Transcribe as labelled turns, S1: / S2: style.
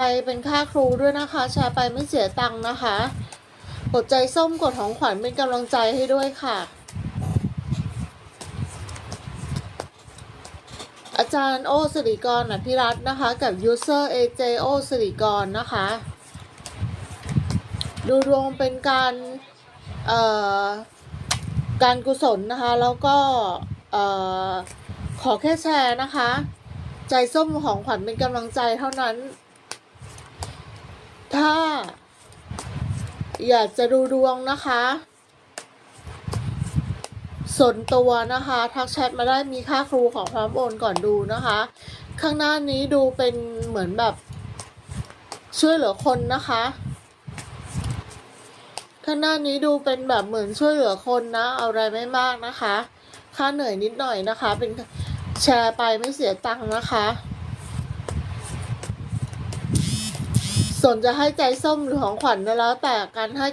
S1: ไปเป็นค่าครูด้วยนะคะ แชร์ไปไม่เสียตังค์นะคะ กดใจส้มกดของขวัญเป็นกำลังใจให้ด้วยค่ะ อาจารย์โอสิริกรอภิรัตน์นะคะ กับ user AJ โอสิริกรนะคะ ดูดวงเป็นการ เอ่อ การกุศลนะคะ แล้วก็ เอ่อ ขอแค่แชร์นะคะ ใจส้มของขวัญเป็นกำลังใจเท่านั้น ถ้า อยากจะดูดวงนะคะ สนตัวนะคะ ทักแชทมาได้มีค่าครูของพร้อมโอนก่อนดูนะคะ ข้างหน้านี้ดูเป็นเหมือนแบบ ช่วยเหลือคนนะคะ ข้างหน้านี้ดูเป็นแบบเหมือนช่วยเหลือคนนะเอาอะไรไม่มากนะคะ ค่าเหนื่อยนิดหน่อยนะคะ เป็นแชร์ไปไม่เสียตังค์นะคะ ส่วนจะให้ใจส้มหรือของขวัญก็แล้วแต่การให้กำ